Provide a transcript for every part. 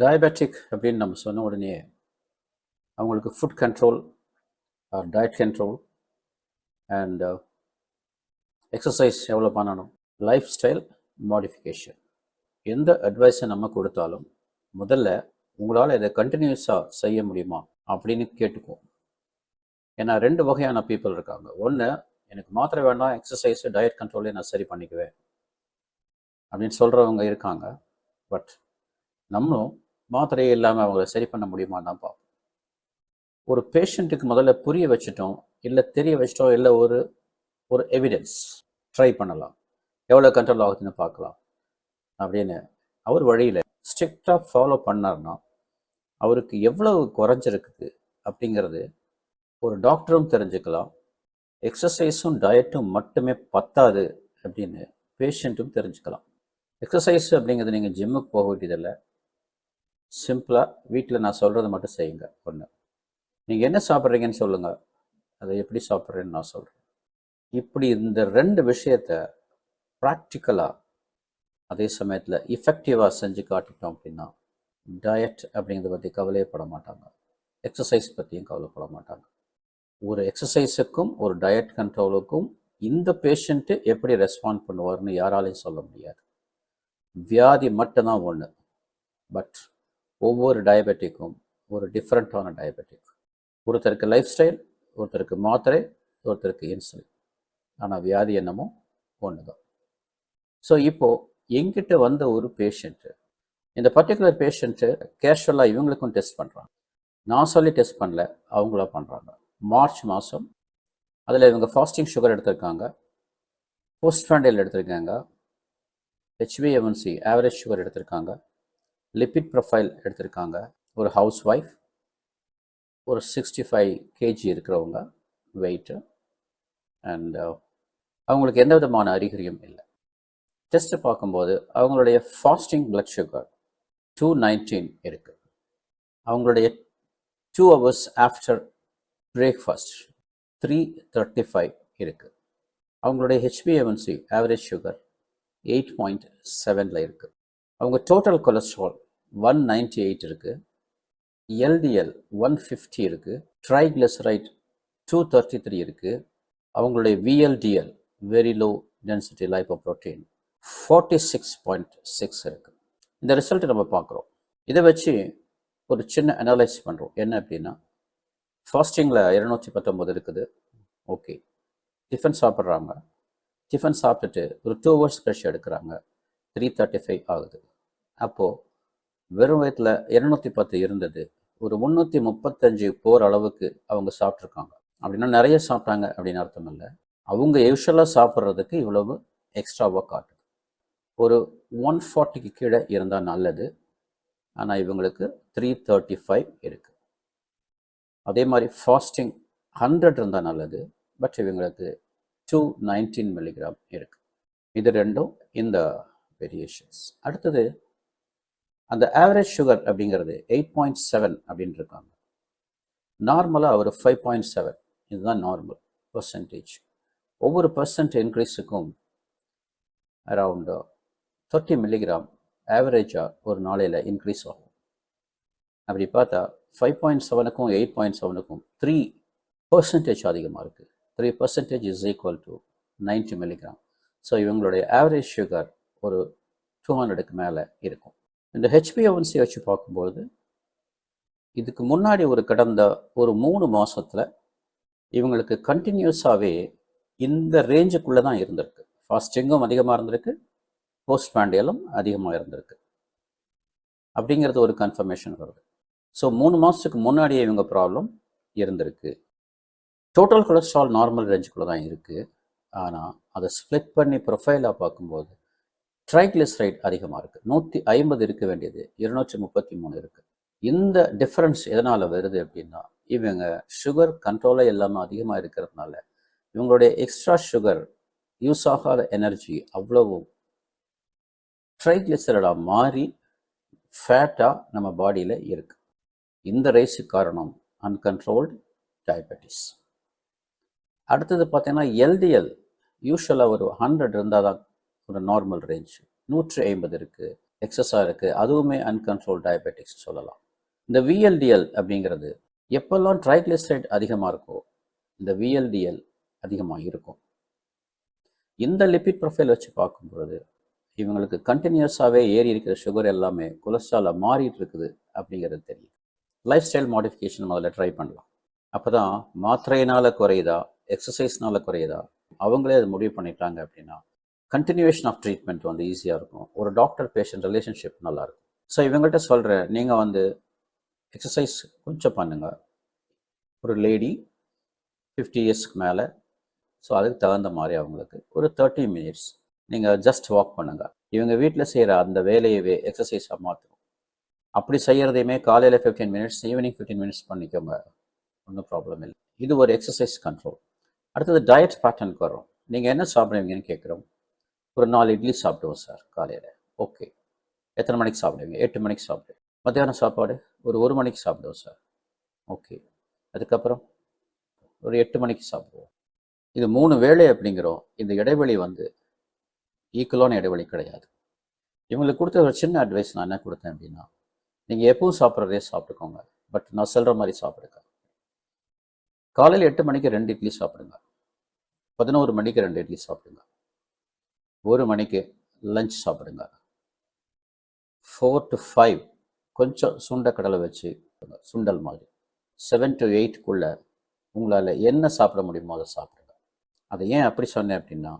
Diabetic அப்படின்னு நம்ம சொன்ன உடனே அவங்களுக்கு food control diet control and exercise எவ்வளோ பண்ணணும்? லைஃப் ஸ்டைல் மாடிஃபிகேஷன் எந்த அட்வைஸை நம்ம கொடுத்தாலும் முதல்ல உங்களால் இதை கண்டினியூஸாக செய்ய முடியுமா அப்படின்னு கேட்டுக்குவோம். ஏன்னா ரெண்டு வகையான பீப்புள் இருக்காங்க. ஒன்று எனக்கு மாத்திரை வேண்டாம் எக்ஸசைஸு டயட் கண்ட்ரோலே நான் சரி பண்ணிக்குவேன் அப்படின்னு சொல்கிறவங்க இருக்காங்க. பட் நம்மளும் மாத்திரையே இல்லாமல் அவங்கள சரி பண்ண முடியுமா தான் பார்ப்போம் ஒரு பேஷண்ட்டுக்கு முதல்ல புரிய வச்சுட்டோம் இல்லை தெரிய வச்சிட்டோம் இல்லை ஒரு ஒரு எவிடன்ஸ் ட்ரை பண்ணலாம். எவ்வளோ கண்ட்ரோல் ஆகுதுன்னு பார்க்கலாம். அப்படின்னு அவர் வழியில் ஸ்ட்ரிக்டாக ஃபாலோ பண்ணார்னா அவருக்கு எவ்வளவு குறைஞ்சிருக்குது அப்படிங்கிறது ஒரு டாக்டரும் தெரிஞ்சுக்கலாம். எக்ஸசைஸும் டயட்டும் மட்டுமே பத்தாது அப்படின்னு பேஷண்ட்டும் தெரிஞ்சுக்கலாம். எக்ஸசைஸ் அப்படிங்கிறது நீங்கள் ஜிம்முக்கு போக வேண்டியதில்லை. சிம்பிளாக வீட்டில் நான் சொல்கிறத மட்டும் செய்யுங்க ஒன்று நீங்கள் என்ன சாப்பிட்றீங்கன்னு சொல்லுங்கள் அதை எப்படி சாப்பிட்றேன்னு நான் சொல்கிறேன் இப்படி இந்த ரெண்டு விஷயத்த ப்ராக்டிக்கலாக அதே சமயத்தில் இஃபெக்டிவாக செஞ்சு காட்டிட்டோம் அப்படின்னா டயட் அப்படிங்கிறத பற்றி கவலையப்பட மாட்டாங்க. எக்ஸசைஸ் பற்றியும் கவலைப்பட மாட்டாங்க. ஒரு எக்ஸசைஸுக்கும் ஒரு டயட் கண்ட்ரோலுக்கும் இந்த பேஷண்ட்டு எப்படி ரெஸ்பாண்ட் பண்ணுவார்னு யாராலையும் சொல்ல முடியாது. வியாதி மட்டும்தான் ஒன்று பட் ஒவ்வொரு டயபெட்டிக்கும் ஒரு டிஃப்ரெண்ட்டான டயபெட்டிக் ஒருத்தருக்கு லைஃப் ஸ்டைல் ஒருத்தருக்கு மாத்திரை ஒருத்தருக்கு இன்சுலின் ஆனால் வியாதி என்னமோ ஒன்று தான் ஸோ இப்போது எங்கிட்ட வந்த ஒரு பேஷண்ட்டு இந்த பர்டிகுலர் பேஷண்ட்டு கேஷுவலாக இவங்களுக்கும் டெஸ்ட் பண்ணுறாங்க நான் சொல்லி டெஸ்ட் பண்ணல அவங்களா பண்ணுறாங்க மார்ச் மாதம் அதில் இவங்க ஃபாஸ்டிங் சுகர் எடுத்திருக்காங்க. போஸ்ட் ஃபேண்டில் எடுத்திருக்காங்க ஹெச்பிஎம்என்சி ஆவரேஜ் சுகர் எடுத்திருக்காங்க. லிப்பிட் ப்ரொஃபைல் எடுத்திருக்காங்க. ஒரு ஹவுஸ் ஒய்ஃப் ஒரு சிக்ஸ்டி ஃபைவ் கேஜி இருக்கிறவங்க வெயிட்டு அண்ட் uh, அவங்களுக்கு எந்த விதமான அறிகுறியும் இல்லை. டெஸ்ட்டை பார்க்கும்போது அவங்களுடைய fasting blood sugar two nineteen இருக்குது அவங்களுடைய two hours after breakfast three thirty five இருக்குது அவங்களுடைய ஹெச்பிஎம்என்சி ஆவரேஜ் சுகர் எயிட் பாயிண்ட் செவனில் இருக்குது அவங்க total cholesterol one ninety eight இருக்குது எல்டிஎல் ஒன் ஃபிஃப்டி இருக்குது ட்ரைக்ளிசரைட் டூ தேர்ட்டி த்ரீ இருக்குது அவங்களுடைய VLDL very low density lipoprotein forty six point six இருக்குது இந்த ரிசல்ட்டை நம்ம பார்க்குறோம். இதை வச்சு ஒரு சின்ன அனலைஸ் பண்ணுறோம் என்ன அப்படின்னா ஃபாஸ்டிங்கில் இருநூற்றி பத்தொம்போது இருக்குது. ஓகே டிஃபன் சாப்பிட்றாங்க. டிஃபன் சாப்பிட்டுட்டு ஒரு டூ ஹவர்ஸ் கழிச்சு எடுக்கிறாங்க. த்ரீ தேர்ட்டி ஃபைவ் ஆகுது. அப்போது வெறும் வயத்தில் இரநூத்தி பத்து இருந்தது. ஒரு முந்நூற்றி முப்பத்தஞ்சு போகிற அளவுக்கு அவங்க சாப்பிட்ருக்காங்க அப்படின்னா நிறைய சாப்பிட்டாங்க அப்படின்னு அர்த்தம் இல்லை. அவங்க யூஸ்வலாக சாப்பிட்றதுக்கு இவ்வளவு எக்ஸ்ட்ராவாக காட்டுது ஒரு ஒன் ஃபார்ட்டிக்கு கீழே இருந்தால் நல்லது. ஆனால் இவங்களுக்கு த்ரீ தேர்ட்டி ஃபைவ் இருக்குது அதே மாதிரி ஃபாஸ்டிங் ஹண்ட்ரட் இருந்தால் நல்லது. பட் இவங்களுக்கு டூ நைன்டீன் மில்லிகிராம் இருக்குது இது ரெண்டும் இந்த வேரியேஷன்ஸ் அடுத்தது அந்த ஆவரேஜ் சுகர் அப்படிங்கிறது எயிட் பாயிண்ட் செவன் அப்படின்னு இருக்காங்க நார்மலாக ஒரு ஃபைவ் பாயிண்ட் செவன் இதுதான் நார்மல் பர்சன்டேஜ் ஒவ்வொரு பர்சன்ட் இன்க்ரீஸுக்கும் அரவுண்டு தேர்ட்டி மில்லிகிராம் ஆவரேஜாக ஒரு நாளையில் இன்க்ரீஸ் ஆகும். அப்படி பார்த்தா ஃபைவ் பாயிண்ட் செவனுக்கும் எயிட் பாயிண்ட் செவனுக்கும் த்ரீ பர்சன்டேஜ் அதிகமாக இருக்குது three percentage is equal to ninety milligram so இவங்களுடைய ஆவரேஜ் சுகர் ஒரு டூ ஹண்ட்ரடுக்கு மேலே இருக்கும். இந்த ஹெச்பிஎன்சி வச்சு பார்க்கும்பொழுது இதுக்கு முன்னாடி ஒரு கடந்த ஒரு மூணு மாதத்தில் இவங்களுக்கு கண்டினியூஸாகவே இந்த ரேஞ்சுக்குள்ளே தான் இருந்திருக்கு. ஃபாஸ்டிங்கும் அதிகமாக இருந்திருக்கு போஸ்ட் பேண்டியலும் அதிகமாக இருந்திருக்கு. அப்படிங்கிறது ஒரு கன்ஃபர்மேஷன் வருது. ஸோ மூணு மாதத்துக்கு முன்னாடியே இவங்க ப்ராப்ளம் இருந்திருக்கு. டோட்டல் கொலஸ்ட்ரால் நார்மல் ரேஞ்சுக்குள்ளே தான் இருக்குது ஆனால் அதை ஸ்ப்ளிட் பண்ணி ப்ரொஃபைலாக பார்க்கும்போது ட்ரைக்ளிசரைட் அதிகமாக இருக்குது நூற்றி ஐம்பது இருக்க வேண்டியது. இருநூற்றி முப்பத்தி மூணு இருக்குது இந்த டிஃப்ரென்ஸ் எதனால் வருது அப்படின்னா இவங்க சுகர் கண்ட்ரோலே இல்லாமல் அதிகமாக இருக்கிறதுனால இவங்களுடைய எக்ஸ்ட்ரா சுகர் யூஸ் ஆகாத எனர்ஜி அவ்வளவு ட்ரைக்ளிசரடாக மாறி ஃபேட்டாக நம்ம பாடியில் இருக்குது இந்த ரேஸுக்கு காரணம் அன்கண்ட்ரோல்டு டயபெட்டிஸ் அடுத்தது பார்த்தீங்கன்னா எல்டிஎல் யூஸ்வலாக ஒரு ஹண்ட்ரட் இருந்தால் தான் ஒரு நார்மல் ரேஞ்ச் நூற்றி ஐம்பது இருக்குது எக்ஸஸாக இருக்குது அதுவுமே அன்கண்ட்ரோல் டயபெட்டிக்ஸ் சொல்லலாம். இந்த விஎல்டிஎல் அப்படிங்கிறது எப்பெல்லாம் ட்ரைக்ளிசரைட் அதிகமாக இருக்கோ இந்த விஎல்டிஎல் அதிகமாக இருக்கும். இந்த லிபிட் ப்ரொஃபைல் வச்சு பார்க்கும் பொழுது இவங்களுக்கு கண்டினியூஸாகவே ஏறி இருக்கிற சுகர் எல்லாமே கொலஸ்ட்ராலாக மாறிட்டு இருக்குது அப்படிங்கிறது தெரியும். லைஃப் ஸ்டைல் மாடிஃபிகேஷன் முதல்ல ட்ரை பண்ணலாம். அப்போ தான் மாத்திரையினால் குறையுதா எக்ஸசைஸ்னால குறையுதா அவங்களே அதை முடிவு பண்ணிட்டாங்க அப்படின்னா கண்டினியூவேஷன் ஆஃப் ட்ரீட்மெண்ட் வந்து ஈஸியாக இருக்கும். ஒரு டாக்டர் பேஷண்ட் ரிலேஷன்ஷிப் நல்லாயிருக்கும் ஸோ இவங்கள்ட்ட சொல்கிறேன் நீங்கள் வந்து எக்ஸசைஸ் கொஞ்சம் பண்ணுங்கள் ஒரு லேடி ஃபிஃப்டி இயர்ஸ்க்கு மேலே ஸோ அதுக்கு தகுந்த மாதிரி அவங்களுக்கு ஒரு தேர்ட்டி மினிட்ஸ் நீங்கள் ஜஸ்ட் வாக் பண்ணுங்கள் இவங்க வீட்டில் செய்கிற அந்த வேலையவே எக்ஸசைஸாக மாற்றும் அப்படி செய்கிறதையுமே காலையில் fifteen minutes evening fifteen minutes பண்ணிக்கோங்க. ஒன்றும் ப்ராப்ளம் இல்லை. இது ஒரு எக்ஸசைஸ் கண்ட்ரோல் அடுத்தது டயட் பேட்டர்னுக்கு வரும் நீங்கள் என்ன சாப்பிடுவீங்கன்னு கேட்குறோம் ஒரு நாலு இட்லி சாப்பிடுவோம் சார் காலையில். ஓகே எத்தனை மணிக்கு சாப்பிடுவீங்க? எட்டு மணிக்கு சாப்பிடுவேன் மத்தியானம் சாப்பாடு? ஒரு ஒரு மணிக்கு சாப்பிடுவோம் சார். ஓகே அதுக்கப்புறம் ஒரு எட்டு மணிக்கு சாப்பிடுவோம். இது மூணு வேளை அப்படிங்கிறோம். இந்த இடைவெளி வந்து ஈக்குவலான இடைவெளி கிடையாது. இவங்களுக்கு கொடுத்த ஒரு சின்ன அட்வைஸ் நான் என்ன கொடுத்தேன் அப்படின்னா நீங்கள் எப்பவும் சாப்பிட்றதே சாப்பிட்டுக்கோங்க. பட் நான் சொல்கிற மாதிரி சாப்பிடுங்க. காலையில் எட்டு மணிக்கு ரெண்டு இட்லி சாப்பிடுங்க. பதினோரு மணிக்கு ரெண்டு இட்லி சாப்பிடுங்க. ஒரு மணிக்கு லஞ்ச் சாப்பிடுங்க. ஃபோர் டு ஃபைவ் கொஞ்சம் சுண்டக்கடலை வச்சு சுண்டல் மாதிரி. செவன் டு எயிட்குள்ளே உங்களால் என்ன சாப்பிட முடியுமோ அதை சாப்பிடுங்க. அதை ஏன் அப்படி சொன்னேன் அப்படின்னா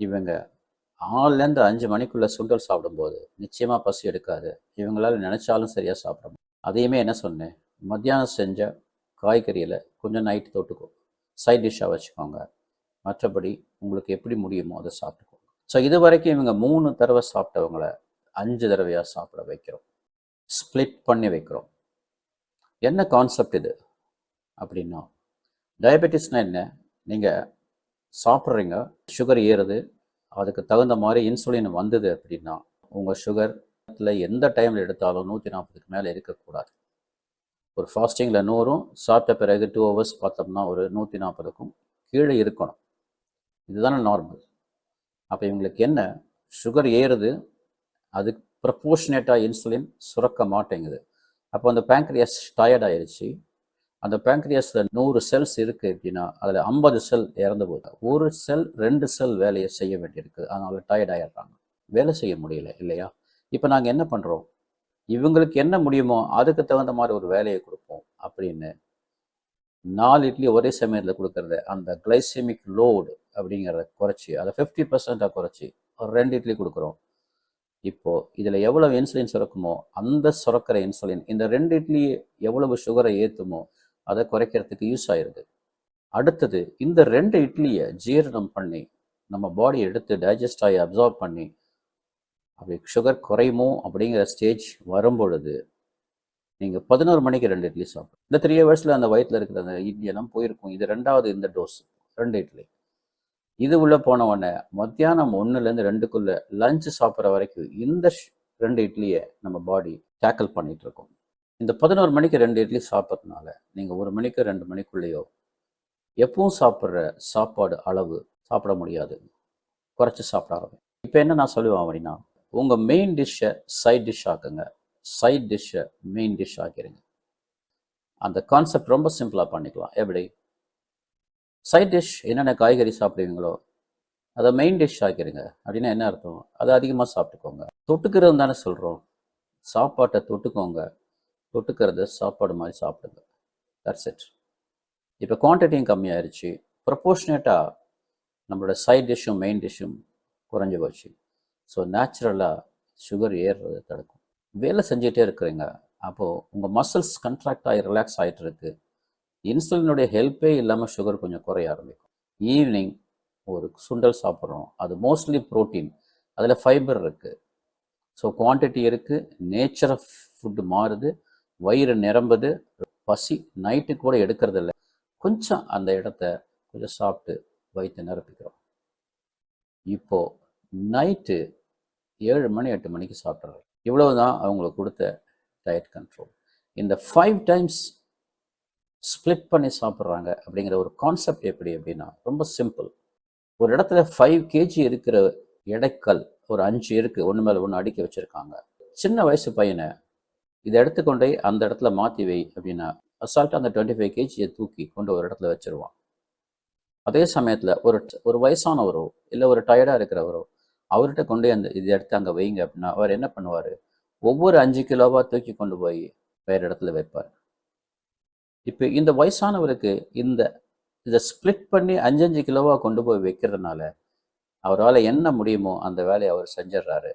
இவங்க ஆறுலேருந்து அஞ்சு மணிக்குள்ளே சுண்டல் சாப்பிடும்போது நிச்சயமாக பசி எடுக்காது. இவங்களால் நினச்சாலும் சரியாக சாப்பிட முடியும். அதையுமே என்ன சொன்னேன்? மத்தியானம் செஞ்ச காய்கறியில் கொஞ்சம் நைட் தொட்டுக்கும் சைட் டிஷ்ஷாக வச்சுக்கோங்க. மற்றபடி உங்களுக்கு எப்படி முடியுமோ அதை சாப்பிட்டுக்கோங்க. ஸோ இது வரைக்கும் இவங்க மூணு தடவை சாப்பிட்டவங்கள அஞ்சு தடவையாக சாப்பிட வைக்கிறோம். ஸ்ப்ளிட் பண்ணி வைக்கிறோம். என்ன கான்செப்ட் இது? அப்படின்னா டயபெட்டிஸ்னால் என்ன? நீங்கள் சாப்பிட்றீங்க சுகர் ஏறுது அதுக்கு தகுந்த மாதிரி இன்சுலின் வந்தது அப்படின்னா உங்கள் சுகரில் எந்த டைமில் எடுத்தாலும் நூற்றி நாற்பதுக்கு மேலே இருக்கக்கூடாது. ஒரு ஃபாஸ்டிங்கில் நூறும் சாப்பிட்ட பிறகு டூ ஹவர்ஸ் பார்த்தோம்னா ஒரு நூற்றி நாற்பதுக்கும் கீழே இருக்கணும். இதுதானே நார்மல் அப்போ இவங்களுக்கு என்ன? சுகர் ஏறுது அதுக்கு ப்ரப்போர்ஷனேட்டாக இன்சுலின் சுரக்க மாட்டேங்குது. அப்போ அந்த பேங்க்ரியாஸ் டயர்ட் ஆயிடுச்சு அந்த பேங்க்ரியாஸில் நூறு செல்ஸ் இருக்குது அப்படின்னா அதில் ஐம்பது செல் இறந்து போகுது. ஒரு செல் ரெண்டு செல் வேலையை செய்ய வேண்டியிருக்கு. அதனால் டயர்ட் ஆயிடுறாங்க. வேலை செய்ய முடியல இல்லையா? இப்போ நாங்கள் என்ன பண்ணுறோம் இவங்களுக்கு என்ன முடியுமோ அதுக்கு தகுந்த மாதிரி ஒரு வேலையை கொடுப்போம் அப்படின்னு நாலு இட்லி ஒரே சமயத்தில் கொடுக்கறது அந்த கிளைசெமிக் லோடு அப்படிங்கிறத குறைச்சி அதை ஃபிஃப்டி பர்சண்ட்டாக குறைச்சி ஒரு ரெண்டு இட்லி கொடுக்குறோம். இப்போது இதில் எவ்வளோ இன்சுலின் சுரக்குமோ அந்த சுரக்கிற இன்சுலின் இந்த ரெண்டு இட்லி எவ்வளவு சுகரை ஏற்றுமோ அதை குறைக்கிறதுக்கு யூஸ் ஆயிடுது அடுத்தது இந்த ரெண்டு இட்லியை ஜீரணம் பண்ணி நம்ம பாடி எடுத்து டைஜஸ்ட் ஆகி அப்சார்ப் பண்ணி அப்படி சுகர் குறையுமோ அப்படிங்கிற ஸ்டேஜ் வரும்பொழுது நீங்கள் பதினோரு மணிக்கு ரெண்டு இட்லி சாப்பிடும் இந்த த்ரீ ஹவர்ஸில் அந்த வயிற்றில் இருக்கிற அந்த இட்லி எல்லாம் போயிருக்கும். இது ரெண்டாவது இந்த டோஸ் ரெண்டு இட்லி. இது உள்ளே போன உடனே மத்தியானம் ஒன்றுலேருந்து ரெண்டுக்குள்ளே லஞ்சு சாப்பிட்ற வரைக்கும் இந்த ரெண்டு இட்லியை நம்ம பாடி டேக்கிள் பண்ணிட்டு இருக்கோம். இந்த பதினோரு மணிக்கு ரெண்டு இட்லி சாப்பிட்றதுனால நீங்கள் ஒரு மணிக்கு ரெண்டு மணிக்குள்ளேயோ எப்பவும் சாப்பிட்ற சாப்பாடு அளவு சாப்பிட முடியாது. குறைச்சி சாப்பிட ஆரம்பி இப்போ என்ன நான் சொல்லுவேன் அப்படின்னா உங்கள் மெயின் டிஷ்ஷை சைட் டிஷ் ஆக்குங்க. சைட் டிஷ்ஷை மெயின் டிஷ் ஆக்கிடுங்க அந்த கான்செப்ட் ரொம்ப சிம்பிளாக பண்ணிக்கலாம். எப்படி? சைட் டிஷ் என்னென்ன காய்கறி சாப்பிடுவீங்களோ அதை மெயின் டிஷ் ஆக்கிடுங்க அப்படின்னா என்ன அர்த்தம்? அதை அதிகமாக சாப்பிட்டுக்கோங்க. தொட்டுக்கிறது தானே சொல்கிறோம் சாப்பாட்டை தொட்டுக்கோங்க. தொட்டுக்கிறத சாப்பாடு மாதிரி சாப்பிடுங்க. தட்ஸ் இட் இப்போ குவான்டிட்டியும் கம்மியாயிருச்சு. ப்ரொப்போர்ஷனேட்டாக நம்மளோட சைட் டிஷ்ஷும் மெயின் டிஷ்ஷும் குறைஞ்சி போச்சு. ஸோ நேச்சுரலாக சுகர் ஏறுறதை தடுக்கும். வேலை செஞ்சுட்டே இருக்கிறீங்க. அப்போது உங்கள் மசில்ஸ் கண்ட்ராக்ட் ஆகி ரிலாக்ஸ் ஆகிட்டு இருக்குது இன்சுலினுடைய ஹெல்ப்பே இல்லாமல் சுகர் கொஞ்சம் குறைய ஆரம்பிக்கும். ஈவினிங் ஒரு சுண்டல் சாப்பிட்றோம். அது மோஸ்ட்லி ப்ரோட்டீன் அதில் ஃபைபர் இருக்குது ஸோ குவான்டிட்டி இருக்குது நேச்சர் ஆஃப் ஃபுட்டு மாறுது. வயிறு நிரம்புது. பசி நைட்டு கூட எடுக்கிறது இல்லை கொஞ்சம் அந்த இடத்த கொஞ்சம் சாப்பிட்டு வயிற்று நிரப்பிக்கிறோம். இப்போது நைட்டு ஏழு மணி எட்டு மணிக்கு சாப்பிட்றாரு இவ்வளவு தான் அவங்களுக்கு கொடுத்த டயட் கண்ட்ரோல் இந்த ஃபைவ் டைம்ஸ் ஸ்ப்ளிட் பண்ணி சாப்பிட்றாங்க அப்படிங்கிற ஒரு கான்செப்ட் எப்படி அப்படின்னா ரொம்ப சிம்பிள் ஒரு இடத்துல ஃபைவ் கேஜி இருக்கிற எடைக்கல் ஒரு அஞ்சு இருக்குது ஒன்று மேலே ஒன்று அடுக்கி வச்சுருக்காங்க. சின்ன வயசு பையனை இதை எடுத்துக்கொண்டே அந்த இடத்துல மாற்றி வை அப்படின்னா அசால்ட்டாக அந்த டுவெண்ட்டி ஃபைவ் கேஜியை தூக்கி கொண்டு ஒரு இடத்துல வச்சுருவான். அதே சமயத்தில் ஒரு ஒரு வயசானவரோ இல்லை ஒரு டயர்டாக இருக்கிறவரோ அவர்கிட்ட கொண்டு அந்த இது எடுத்து அங்கே வைங்க அப்படின்னா அவர் என்ன பண்ணுவார்? ஒவ்வொரு அஞ்சு கிலோவாக தூக்கி கொண்டு போய் வேறு இடத்துல வைப்பார். இப்போ இந்த வயசானவருக்கு இந்த இதை ஸ்ப்ளிட் பண்ணி அஞ்சஞ்சு கிலோவாக கொண்டு போய் வைக்கிறதுனால அவரால் என்ன முடியுமோ அந்த வேலையை அவர் செஞ்சிடுறாரு.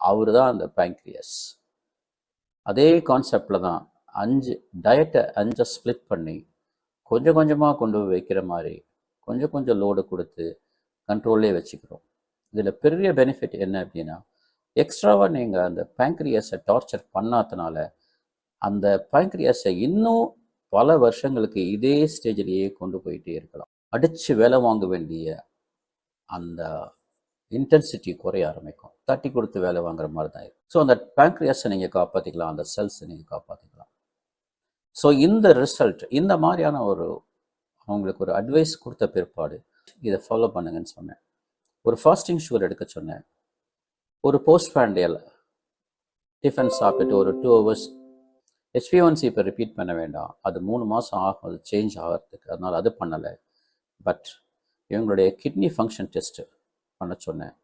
அவர் தான் அந்த பேங்க்ரியஸ் அதே கான்செப்டில் தான் அஞ்சு டயட்டை அஞ்சை ஸ்ப்ளிட் பண்ணி கொஞ்சம் கொஞ்சமாக கொண்டு போய் வைக்கிற மாதிரி கொஞ்சம் கொஞ்சம் லோடு கொடுத்து கண்ட்ரோல்லே வச்சுக்கிறோம். இதில் பெரிய பெனிஃபிட் என்ன அப்படின்னா எக்ஸ்ட்ராவாக நீங்கள் அந்த பேங்க்ரியஸை டார்ச்சர் பண்ணாதனால அந்த பேங்க்ரியஸை இன்னும் பல வருஷங்களுக்கு இதே ஸ்டேஜிலேயே கொண்டு போயிட்டே இருக்கலாம். அடித்து வேலை வாங்க வேண்டிய அந்த இன்டென்சிட்டி குறைய ஆரம்பிக்கும். தட்டி கொடுத்து வேலை வாங்குற மாதிரி தான் இருக்கும். ஸோ அந்த பேங்க்ரியாஸை நீங்கள் காப்பாற்றிக்கலாம் அந்த செல்ஸை நீங்கள் காப்பாற்றிக்கலாம் ஸோ இந்த ரிசல்ட் இந்த மாதிரியான ஒரு அவங்களுக்கு ஒரு அட்வைஸ் கொடுத்த பிற்பாடு இதை ஃபாலோ பண்ணுங்கன்னு சொன்னேன். ஒரு ஃபாஸ்டிங் ஷுகர் எடுக்க சொன்னேன். ஒரு போஸ்ட் பேண்டியல் டிஃபன் சாப்பிட்டு ஒரு டூ ஹவர்ஸ் ஹெச்பி ஹெச்பிஒன்சி இப்போ ரிப்பீட் பண்ண வேண்டாம். அது மூணு மாதம் ஆகும். அது சேஞ்ச் ஆகிறதுக்கு. அதனால் அது பண்ணலை. பட் இவங்களுடைய கிட்னி ஃபங்க்ஷன் டெஸ்ட்டு பண்ண சொன்னேன்.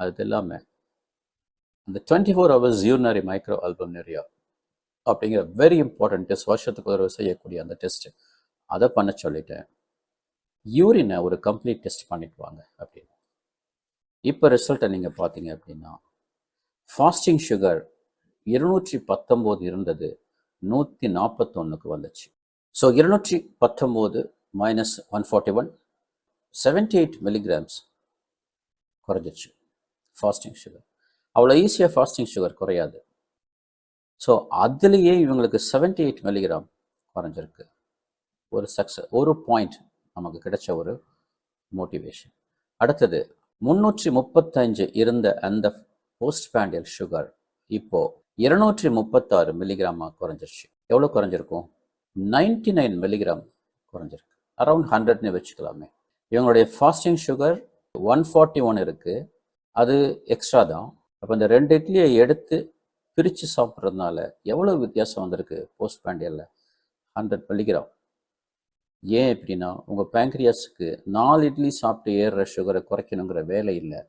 அது இல்லாமல் அந்த twenty four hours urinary microalbuminuria அப்படிங்கிற வெரி இம்பார்ட்டன்ட் டெஸ்ட் வருஷத்துக்கு ஒரு செய்யக்கூடிய அந்த டெஸ்ட்டு அதை பண்ண சொல்லிட்டேன். யூரினை ஒரு கம்ப்ளீட் டெஸ்ட் பண்ணிட்டு வாங்க அப்படின்னு. இப்போ ரிசல்ட்டை நீங்கள் பார்த்தீங்க அப்படின்னா ஃபாஸ்டிங் சுகர் இருநூற்றி பத்தொம்போது இருந்தது. நூற்றி நாற்பத்தொன்னுக்கு வந்துச்சு. ஸோ இருநூற்றி பத்தொம்போது minus one forty one seventy eight milligrams குறைஞ்சிச்சு fasting sugar அவ்வளோ ஈஸியாக ஃபாஸ்டிங் சுகர் குறையாது. ஸோ அதுலேயே இவங்களுக்கு செவன்டி எயிட் மில்லிகிராம் குறைஞ்சிருக்கு. ஒரு சக்ஸஸ் ஒரு பாயிண்ட் நமக்கு கிடைச்ச ஒரு மோட்டிவேஷன் அடுத்தது முந்நூற்றி முப்பத்தஞ்சு இருந்த அந்த போஸ்ட் பேண்டியல் சுகர் இப்போது இருநூற்றி முப்பத்தாறு மில்லிகிராமாக குறைஞ்சிருச்சு. எவ்வளோ குறைஞ்சிருக்கும்? நைன்டி நைன் மில்லிகிராம் குறைஞ்சிருக்கு அரவுண்ட் ஹண்ட்ரட்னு வச்சுக்கலாமே. இவங்களுடைய fasting sugar one forty one இருக்குது அது எக்ஸ்ட்ரா தான். அப்போ இந்த ரெண்டு இட்லியை எடுத்து பிரித்து சாப்பிட்றதுனால எவ்வளோ வித்தியாசம் வந்திருக்கு போஸ்ட் பேண்டியலில் ஹண்ட்ரட் மில்லிகிராம் ஏன் எப்படின்னா உங்கள் பேங்க்ரியாஸுக்கு நாலு இட்லி சாப்பிட்டு ஏறுற சுகரை குறைக்கணுங்கிற வேலை இல்லை.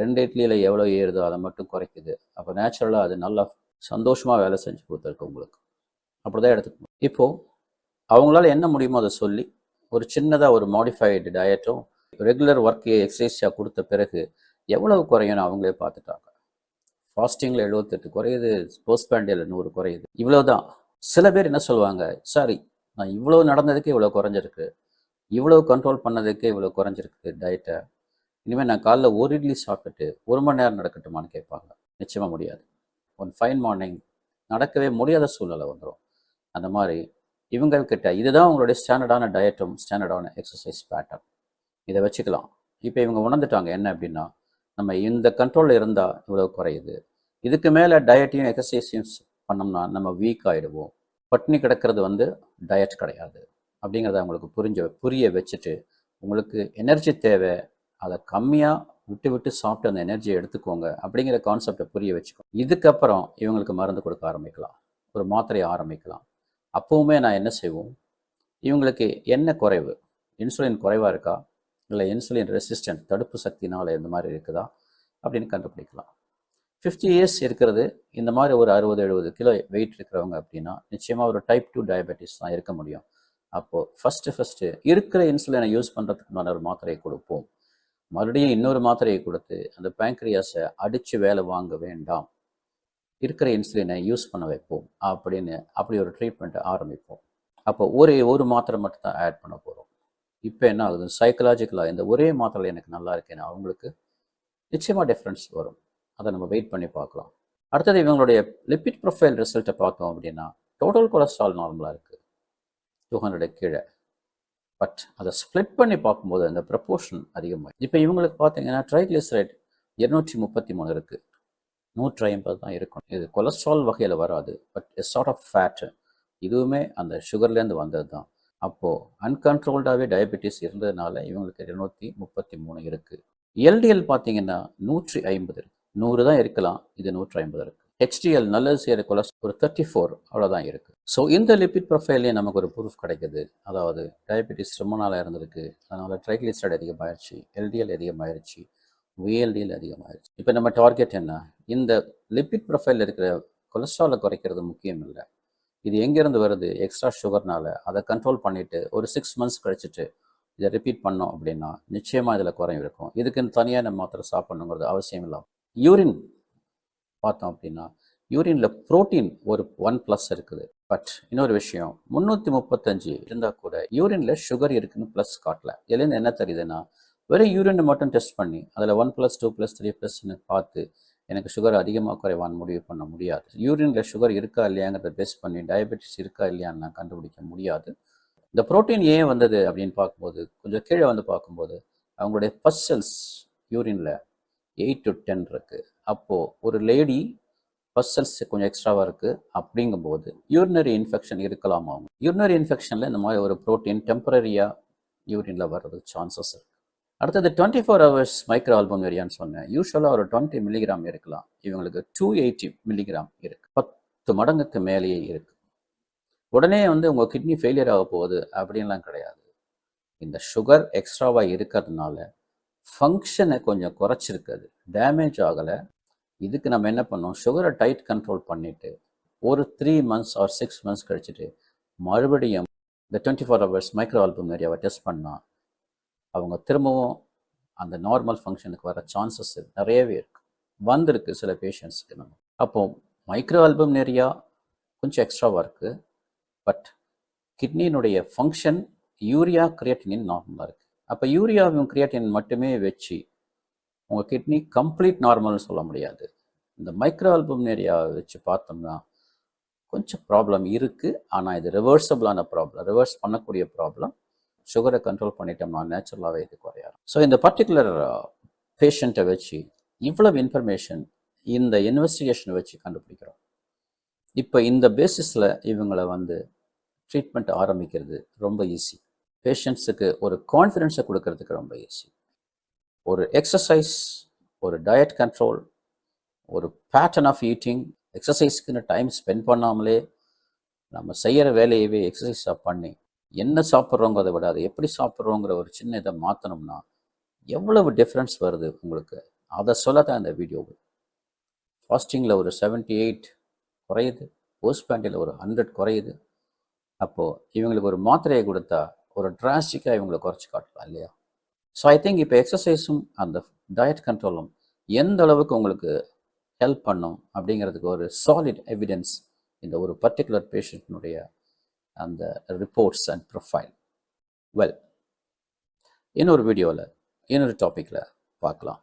ரெண்டு இட்லியில் எவ்வளோ ஏறுதோ அதை மட்டும் குறைக்குது. அப்போ நேச்சுரலாக அது நல்லா சந்தோஷமாக வேலை செஞ்சு கொடுத்துருக்கு உங்களுக்கு. அப்படி தான் எடுத்துக்கணும். இப்போது அவங்களால என்ன முடியுமோ அதை சொல்லி ஒரு சின்னதாக ஒரு மாடிஃபைடு டயட்டும் ரெகுலர் ஒர்க்கு எக்ஸசைஸாக கொடுத்த பிறகு எவ்வளவு குறையும்னு அவங்களே பார்த்துட்டாங்க. ஃபாஸ்டிங்கில் எழுபத்தெட்டு குறையுது போஸ்ட் பேண்டியில் நூறு குறையுது. இவ்வளோ தான் சில பேர் என்ன சொல்லுவாங்க சாரி நான் இவ்வளோ நடந்ததுக்கு இவ்வளோ குறைஞ்சிருக்கு. இவ்வளோ கண்ட்ரோல் பண்ணதுக்கு இவ்வளோ குறைஞ்சிருக்கு டயட்டை இனிமேல் நான் காலைல ஒரு இட்லி சாப்பிட்டுட்டு ஒரு மணி நேரம் நடக்கட்டுமான்னு கேட்பாங்க. நிச்சயமாக முடியாது. ஒன் ஃபைன் மார்னிங் நடக்கவே முடியாத சூழ்நிலை வந்துடும் அந்த மாதிரி இவங்கக்கிட்ட இதுதான் உங்களுடைய ஸ்டாண்டர்டான டயட்டும் ஸ்டாண்டர்டான எக்ஸசைஸ் பேட்டர்ன் இதை வச்சுக்கலாம். இப்போ இவங்க உணர்ந்துட்டாங்க என்ன அப்படின்னா நம்ம இந்த கண்ட்ரோலில் இருந்தால் இவ்வளோ குறையுது. இதுக்கு மேலே டயட்டையும் எக்ஸசைஸையும் பண்ணோம்னா நம்ம வீக் ஆகிடுவோம் பட்னி கிடக்கிறது வந்து டயட் கிடையாது. அப்படிங்கிறத அவங்களுக்கு புரிஞ்ச புரிய வச்சுட்டு உங்களுக்கு எனர்ஜி தேவை அதை கம்மியாக விட்டு விட்டு சாப்பிட்டு அந்த எனர்ஜியை எடுத்துக்கோங்க அப்படிங்கிற கான்செப்டை புரிய வச்சுக்கோங்க இதுக்கப்புறம் இவங்களுக்கு மருந்து கொடுக்க ஆரம்பிக்கலாம். ஒரு மாத்திரையை ஆரம்பிக்கலாம். அப்போவுமே நான் என்ன செய்வோம்? இவங்களுக்கு என்ன குறைவு? இன்சுலின் குறைவாக இருக்கா? இல்லை இன்சுலின் ரெசிஸ்டன்ட் தடுப்பு சக்தினால் இந்த மாதிரி இருக்குதா? அப்படின்னு கண்டுபிடிக்கலாம். ஃபிஃப்டி இயர்ஸ் இருக்கிறது. இந்த மாதிரி ஒரு அறுபது எழுபது கிலோ வெயிட் இருக்கிறவங்க அப்படின்னா நிச்சயமாக ஒரு டைப் டூ டயபெட்டிஸ் தான் இருக்க முடியும். அப்போது ஃபஸ்ட்டு ஃபஸ்ட்டு இருக்கிற இன்சுலினை யூஸ் பண்ணுறதுக்கு ஒரு மாத்திரையை கொடுப்போம். மறுபடியும் இன்னொரு மாத்திரையை கொடுத்து அந்த பேங்க்ரியாஸை அடித்து வேலை வாங்க வேண்டாம். இருக்கிற இன்சுலினை யூஸ் பண்ண வைப்போம். அப்படின்னு அப்படி ஒரு ட்ரீட்மெண்ட்டை ஆரம்பிப்போம். அப்போ ஒரே ஒரு மாத்திரை மட்டும் தான் ஆட் பண்ண போகிறோம் இப்போ என்ன ஆகுது? சைக்கலாஜிக்கலாக இந்த ஒரே மாத்திரையில் எனக்கு நல்லா இருக்கேன்னு அவங்களுக்கு நிச்சயமாக டிஃப்ரென்ஸ் வரும். அதை நம்ம வெயிட் பண்ணி பார்க்கலாம். அடுத்தது இவங்களுடைய லிப்பிட் ப்ரொஃபைல் ரிசல்ட்டை பார்த்தோம் அப்படின்னா டோட்டல் கொலஸ்ட்ரால் நார்மலாக இருக்குது டூ ஹண்ட்ரட் கீழே. பட் அதை ஸ்ப்ளிட் பண்ணி பார்க்கும்போது அந்த ப்ரப்போர்ஷன் அதிகமாகும் இப்போ இவங்களுக்கு பார்த்தீங்கன்னா ட்ரைக்ளிசரைட் இருநூற்றி முப்பத்தி மூணு இருக்குது நூற்றி ஐம்பது தான் இருக்கும். இது கொலஸ்ட்ரால் வகையில் வராது. But a sort of fat இதுவுமே அந்த சுகர்லேருந்து வந்தது தான். அப்போது அன்கண்ட்ரோல்டாகவே டயபெட்டிஸ் இருந்ததுனால இவங்களுக்கு இருநூற்றி முப்பத்தி மூணு இருக்குது எல்டிஎல் பார்த்தீங்கன்னா நூற்றி ஐம்பது இருக்குது நூறு தான் இருக்கலாம். இது நூற்றி ஐம்பது இருக்குது ஹெச்டிஎல் நல்லது செய்கிற கொலஸ்ட்ரால் ஒரு தேர்ட்டி ஃபோர் அவ்வளோதான் இருக்குது ஸோ இந்த லிபிட் ப்ரொஃபைல்லே நமக்கு ஒரு ப்ரூஃப் கிடைக்குது. அதாவது டயபெட்டிஸ் ரொம்ப நாளாக இருந்திருக்கு. அதனால் ட்ரைக்ளிசரைட் அதிகமாகிடுச்சு எல்டிஎல் அதிகமாகிடுச்சு விஎல்டிஎல் அதிகமாகிடுச்சு இப்போ நம்ம டார்கெட் என்ன? இந்த லிபிட் ப்ரொஃபைல் இருக்கிற கொலஸ்ட்ராலை குறைக்கிறது முக்கியம் இல்லை. இது எங்கேருந்து வருது? எக்ஸ்ட்ரா சுகர்னால அதை கண்ட்ரோல் பண்ணிவிட்டு ஒரு சிக்ஸ் மந்த்ஸ் கழிச்சிட்டு இதை ரிப்பீட் பண்ணோம் அப்படின்னா நிச்சயமாக இதில் குறையும் இருக்கும். இதுக்குன்னு தனியாக நம்ம மாத்திரை சாப்பிட்ணுங்கிறது அவசியம் இல்லை யூரின் பார்த்தோம் அப்படின்னா யூரினில் புரோட்டீன் ஒரு ஒன் ப்ளஸ் இருக்குது. பட் இன்னொரு விஷயம் முந்நூற்றி முப்பத்தஞ்சு இருந்தால் கூட யூரினில் சுகர் இருக்குன்னு ப்ளஸ் காட்டல. இதுலேருந்து என்ன தெரியுதுன்னா வெறும் யூரினை மட்டும் டெஸ்ட் பண்ணி அதில் one plus two plus three ப்ளஸ்ன்னு பார்த்து எனக்கு சுகர் அதிகமாக குறைவான்னு முடிவு பண்ண முடியாது. யூரினில் சுகர் இருக்கா இல்லையாங்கிறத பேஸ் பண்ணி டயபெட்டிஸ் இருக்கா இல்லையான்னு நான் கண்டுபிடிக்க முடியாது. இந்த புரோட்டீன் ஏன் வந்தது அப்படின்னு பார்க்கும்போது கொஞ்சம் கீழே வந்து பார்க்கும்போது அவங்களுடைய ஃபஸ்ட் செல்ஸ் யூரினில் எயிட் டு டென் இருக்குது அப்போது ஒரு லேடி பர்சல்ஸ் கொஞ்சம் எக்ஸ்ட்ராவாக இருக்குது அப்படிங்கும்போது யூரினரி இன்ஃபெக்ஷன் இருக்கலாமா? அவங்க யூரினரி இன்ஃபெக்ஷனில் இந்த மாதிரி ஒரு ப்ரோட்டீன் டெம்பரரியாக யூரினில் வர்றதுக்கு சான்சஸ் இருக்குது அடுத்தது twenty four hours micro album ஏரியான்னு சொன்னேன். யூஸ்வலாக ஒரு டுவெண்ட்டி மில்லிகிராம் இருக்கலாம். இவங்களுக்கு டூ எயிட்டி மில்லிகிராம் இருக்குது பத்து மடங்குக்கு மேலேயே இருக்குது உடனே வந்து உங்கள் கிட்னி ஃபெயிலியர் ஆக போகுது அப்படின்லாம் கிடையாது. இந்த சுகர் எக்ஸ்ட்ராவாக இருக்கிறதுனால ஃபங்க்ஷனை கொஞ்சம் குறைச்சிருக்குது. டேமேஜ் ஆகலை. இதுக்கு நம்ம என்ன பண்ணோம்? சுகரை டைட் கண்ட்ரோல் பண்ணிவிட்டு ஒரு three months or six months கழிச்சிட்டு மறுபடியும் இந்த twenty four hours micro album ஏரியாவை டெஸ்ட் பண்ணால் அவங்க திரும்பவும் அந்த நார்மல் ஃபங்க்ஷனுக்கு வர சான்சஸ் நிறையவே இருக்குது வந்திருக்கு சில பேஷண்ட்ஸுக்கு நம்ம. அப்போது மைக்ரோ ஆல்பம் ஏரியா கொஞ்சம் எக்ஸ்ட்ராவாக இருக்குது பட் கிட்னியினுடைய ஃபங்க்ஷன் யூரியா கிரியேட்டினின் நார்மலாக இருக்குது அப்போ யூரியாவும் கிரியாட்டின் மட்டுமே வச்சு உங்கள் கிட்னி கம்ப்ளீட் நார்மல்னு சொல்ல முடியாது. இந்த மைக்ரோ ஆல்பம் ஏரியாவை வச்சு பார்த்தோம்னா கொஞ்சம் ப்ராப்ளம் இருக்குது ஆனால் இது ரிவர்சபிளான ப்ராப்ளம் ரிவர்ஸ் பண்ணக்கூடிய ப்ராப்ளம் சுகரை கண்ட்ரோல் பண்ணிட்டோம்னா நேச்சுரலாகவே இது குறையாது. ஸோ இந்த பர்டிகுலர் பேஷண்ட்டை uh, வச்சு இவ்வளவு இன்ஃபர்மேஷன் இந்த இன்வெஸ்டிகேஷனை வச்சு கண்டுபிடிக்கிறோம். இப்போ இந்த பேசிஸில் இவங்களை வந்து ட்ரீட்மெண்ட் ஆரம்பிக்கிறது ரொம்ப ஈஸி பேஷண்ட்ஸுக்கு ஒரு கான்ஃபிடென்ஸை கொடுக்கறதுக்கு ரொம்ப ஈஸி ஒரு எக்ஸசைஸ் ஒரு டயட் கண்ட்ரோல் ஒரு பேட்டர்ன் ஆஃப் ஈட்டிங் எக்ஸசைஸ்க்குன்னு டைம் ஸ்பெண்ட் பண்ணாமலே நம்ம செய்கிற வேலையவே எக்ஸசைஸாக பண்ணி என்ன சாப்பிட்றோங்கிறத விட அதை எப்படி சாப்பிட்றோங்கிற ஒரு சின்ன இதை மாற்றணும்னா எவ்வளவு டிஃப்ரென்ஸ் வருது உங்களுக்கு? அதை சொல்ல தான் இந்த வீடியோவு ஃபாஸ்டிங்கில் ஒரு செவன்ட்டி எயிட் குறையுது போஸ்ட் பேண்டில் ஒரு ஹண்ட்ரட் குறையுது. அப்போது இவங்களுக்கு ஒரு மாத்திரையை கொடுத்தா ஒரு டிராஸ்டிக்காக இவங்களை குறைச்சி காட்டலாம் இல்லையா? ஸோ ஐ திங்க் இப்போ எக்ஸசைஸும் அந்த டயட் கண்ட்ரோலும் எந்த அளவுக்கு உங்களுக்கு ஹெல்ப் பண்ணும் அப்படிங்கிறதுக்கு ஒரு சாலிட் எவிடன்ஸ் இந்த ஒரு பர்டிகுலர் பேஷண்ட்னுடைய அந்த ரிப்போர்ட்ஸ் அண்ட் ப்ரொஃபைல் வெல் இன்னொரு வீடியோவில் இன்னொரு டாப்பிக்கில் பார்க்கலாம்.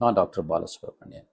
நான் டாக்டர் பாலசுப்ரமணியன்.